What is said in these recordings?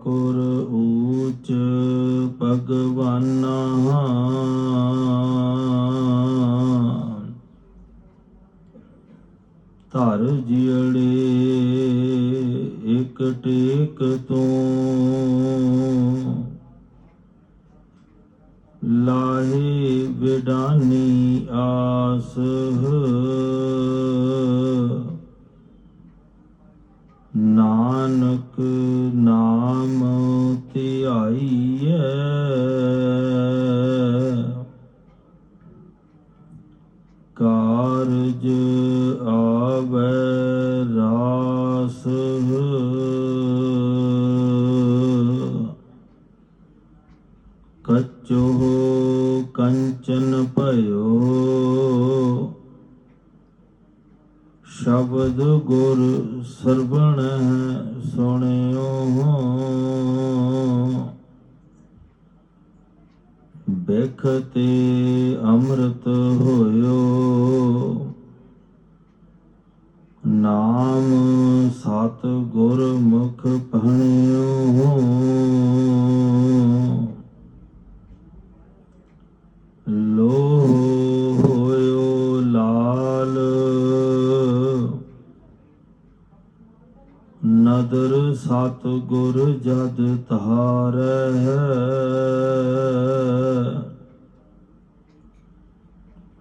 ਠਾਕੁਰ ਊਚ ਭਗਵਾਨਾ। ਧਰ ਜਿੜੇ ਇਕ ਟੇਕ ਤੋਂ। ਲਾਹੇ ਵਿਡਾਨੀ ਆਸ ਨਾਨਕ ਨਾ ਧਿਆਈਐ ਕਾਰਜ ਆਵੈ ਰਾਸ। ਕਚੋ ਕੰਚਨ ਭਇਓ। ਗੁਰ ਸਰਵਣ ਸੁਣਿਓ। ਬੇਖਤੇ ਅੰਮ੍ਰਿਤ ਹੋਇਓ। ਨਾਮ ਸਤ ਗੁਰ ਮੁਖ ਪਹਣਿਓ ਨਦਰ ਸਤ ਗੁਰ ਜਦ ਧਾਰੈ।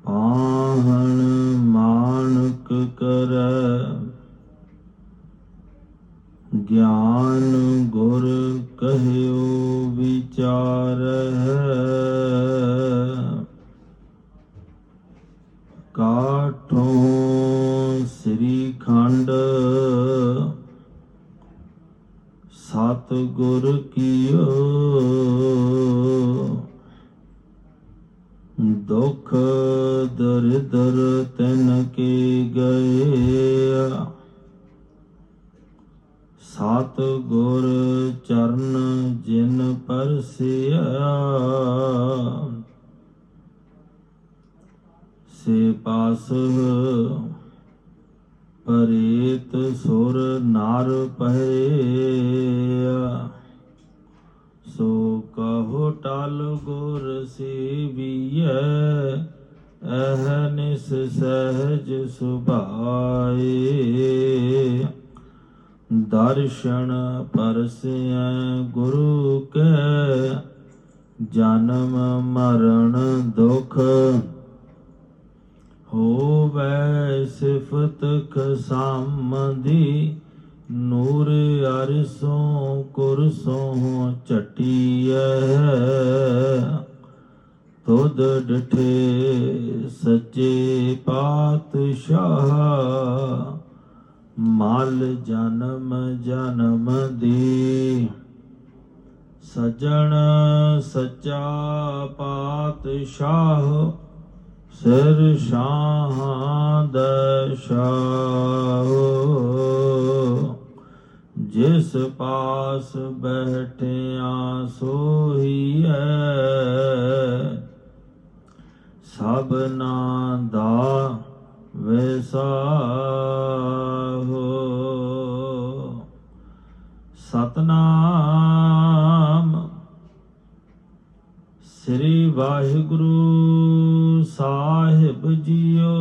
ਪਾਹਣ ਮਾਨਕ ਕਰੈ। ਗਿਆਨ ਗੁਰ ਕਹਿਓ ਵਿਚਾਰ। ਹੈ ਕਾਠੋਂ ਸ੍ਰੀ ਖੰਡ ਸਤ ਗੁਰ ਕੀਓ। ਦੁਖ ਦਰਿਦਰ ਤਨ ਕੇ ਗਏ। ਸਤ ਗੁਰ ਚਰਨ ਜਿਨ ਪਰਸਿਆ। ਸੇ ਪਾਸ ਪਰੇਤ ਸੁਰ ਨਾਰ ਪਹਿਆ ਸੋ ਕਹੋ ਟਲ ਗੁਰ ਸੇਵੀਐ ਅਹਨਿਸ ਸਹਿਜ ਸੁਭਾਏ। ਦਰਸ਼ਨ ਪਰਸਿਐ ਗੁਰੂ ਕੈ, ਜਨਮ ਮਰਨ ਦੁਖ ਹੋਵੈ ਸਿਫਤ ਖਸਾਮਦੀ ਨੂਰ ਅਰਸੋਂ ਕੁਰਸੋਂ ਚਟੀਐ ਤੁਧ ਡਠੇ ਸੱਚੇ ਪਾਤਸ਼ਾਹ, ਮਲ ਜਨਮ ਜਨਮ ਦੀ। ਸਜਣ ਸੱਚਾ ਪਾਤਸ਼ਾਹ ਸਿਰ ਸ਼ਾਹਾਂ ਦਸ਼ਾਹ ਜਿਸ ਪਾਸ ਬੈਠਿਆ ਸੋਹੀਐ ਸਭਨਾ ਦਾ ਵੈਸਾਹੋ ਸਤਨਾਮ ਸ੍ਰੀ ਵਾਹਿਗੁਰੂ ਸਾਹਿਬ ਜੀਓ।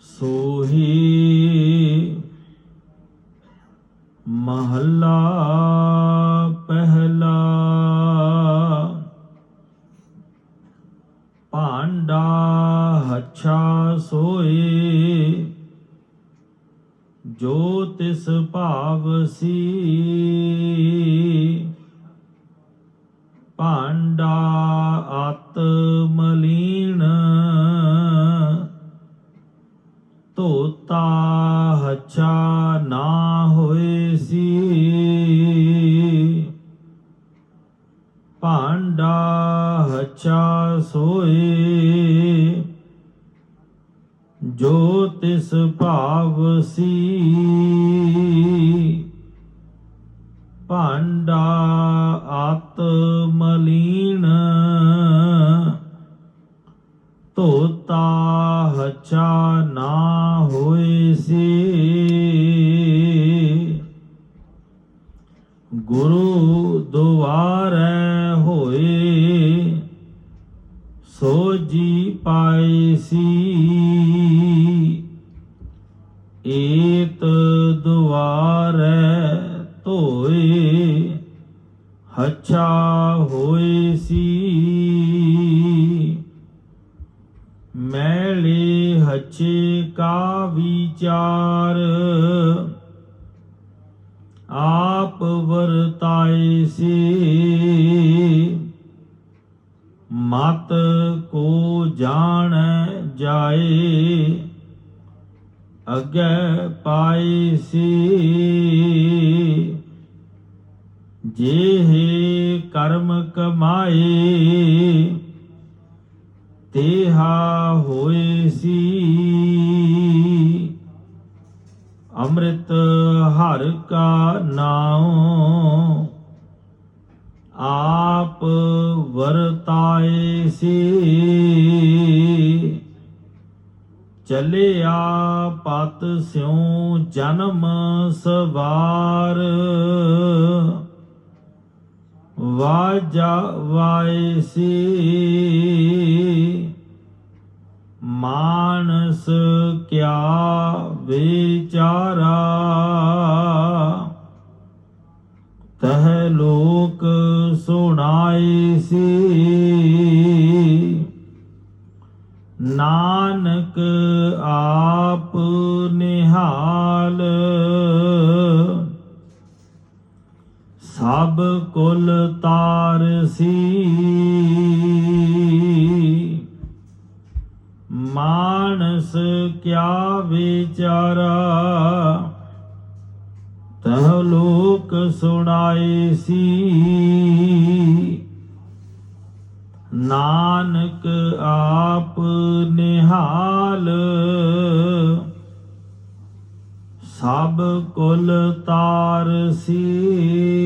ਸੋਹੀ ਮਹੱਲਾ ਪਹਿਲਾ। ਭਾਂਡਾ ਹੱਛਾ ਸੋਏ। ਜੋ ਤਿਸ ਭਾਵ ਸੀ। ਭਾਂਡਾ ਆਤ ਮਲੀਨ ਤੋਤਾ ਹੱਛਾ ਨਾ ਹੋਏ ਸੀ। ਭਾਂਡਾ ਹੱਛਾ ਸੋਏ, ਜੋ ਤਿਸ ਭਾਵ ਸੀ। ਭਾਂਡਾ ਹਚਾ ਨਾ ਹੋਏ ਸੀ। ਗੁਰੂ ਦੁਆਰੈ ਹੋਏ ਸੋ ਜੀ ਪਾਏ ਸੀ। ਏਤ ਦੁਆਰੈ ਧੋਏ ਹਚਾ ਹੋਏ ਮੈਲੇ ਹੱਚੇ ਕਾ ਵਿਚਾਰ। ਆਪ ਵਰਤਾਏ ਸੀ। ਮਤ ਕੋ ਜਾਣ ਜਾਏ, ਅਗੈ ਪਾਏ ਸੀ। ਜਿਹੇ ਕਰਮ ਕਮਾਏ ਤੇਹਾ ਹੋਏ ਸੀ। ਅੰਮ੍ਰਿਤ ਹਰ ਕਾ ਨਾਮ ਆਪ ਵਰਤਾਏ ਸੀ। ਚਲਿਆ ਪਤ ਸਿਉ ਜਨਮ ਸਵਾਰ, ਵਾਜਾ ਵਾਏ ਸੀ। ਮਾਨਸ ਕਿਆ ਵਿਚਾਰਾ? ਤਹ ਲੋਕ ਸੁਣਾਏ ਸੀ। ਨਾਨਕ ਆਪ ਨਿਹਾਲ। ਸਭ ਕੁਲ ਤਾਰ ਸੀ। ਮਾਨਸ ਕਿਆ ਵਿਚਾਰਾ? ਤਹ ਲੋਕ ਸੁਣਾਏ ਸੀ। ਨਾਨਕ ਆਪ ਨਿਹਾਲ। ਸਭ ਕੁਲ ਤਾਰ ਸੀ।